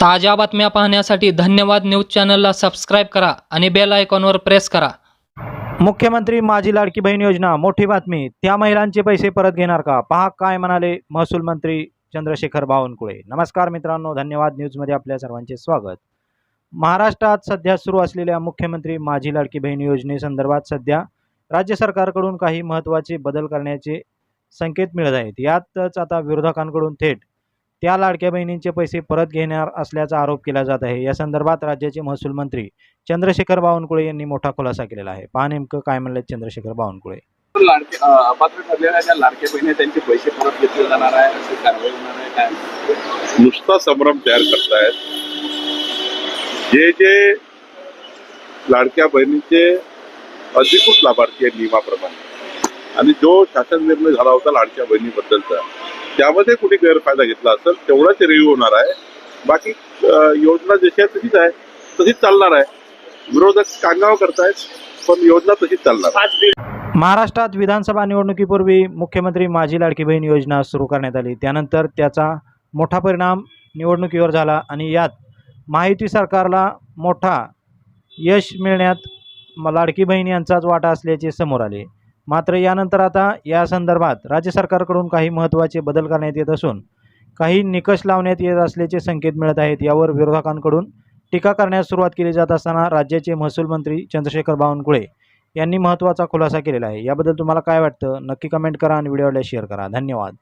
ताज्या बातम्या पाहण्यासाठी धन्यवाद न्यूज चॅनलला सबस्क्राईब करा आणि बेल आयकॉनवर प्रेस करा. मुख्यमंत्री माझी लाडकी बहीण योजना मोठी बातमी त्या महिलांचे पैसे परत घेणार का? पहा काय म्हणाले महसूल मंत्री चंद्रशेखर बावनकुळे. नमस्कार मित्रांनो धन्यवाद न्यूजमध्ये आपल्या सर्वांचे स्वागत. महाराष्ट्रात सध्या सुरू असलेल्या मुख्यमंत्री माझी लाडकी बहीण योजनेसंदर्भात सध्या राज्य सरकारकडून काही महत्त्वाचे बदल करण्याचे संकेत मिळत आहेत. यातच आता विरोधकांकडून थेट त्या लाडक्या बहिणींचे पैसे परत घेणार असल्याचा आरोप केला जात आहे. या संदर्भात राज्याचे महसूल मंत्री चंद्रशेखर बावनकुळे यांनी मोठा खुलासा केलेला आहे. पहा नेमकं काय म्हणले चंद्रशेखर बावनकुळे. लाडके अ, अपात्र ठरलेल्या ज्या लाडक्या बहिणी आहेत, त्यांचे पैसे परत घेतले जाणार आहे अशी कारवाई होणार आहे काय? नुसता संभ्रम तयार करतायत. जे जे लाडक्या बहिणीचे अधिकृत लाभार्थी आहेत नियमाप्रमाणे. आणि जो शासन निर्णय झाला होता लाडक्या बहिणीबद्दलचा त्यामध्ये कुठे गैरफायदा घेतला असेल तेवढाच रिव्ह्यू होणार आहे. बाकी योजना जशी आहे तशीच आहे तशीच चालणार आहे. विरोधक कांगाव करतायत पण योजना तशीच चालणार महाराष्ट्रात विधानसभा निवडणुकीपूर्वी मुख्यमंत्री माझी लाडकी बहीण योजना सुरू करण्यात आली. त्यानंतर त्याचा मोठा परिणाम निवडणुकीवर झाला आणि यात माहिती सरकारला मोठा यश मिळण्यात लाडकी बहीण यांचाच वाटा असल्याचे समोर आले. मात्र यानंतर आता या संदर्भात राज्य सरकारकडून काही महत्त्वाचे बदल करण्यात येत असून काही निकष लावण्यात येत असल्याचे संकेत मिळत आहेत. यावर विरोधकांकडून टीका करण्यास सुरुवात केली जात असताना राज्याचे महसूल मंत्री चंद्रशेखर बावनकुळे यांनी महत्त्वाचा खुलासा केलेला आहे. याबद्दल तुम्हाला काय वाटतं? नक्की कमेंट करा आणि व्हिडिओला शेअर करा. धन्यवाद.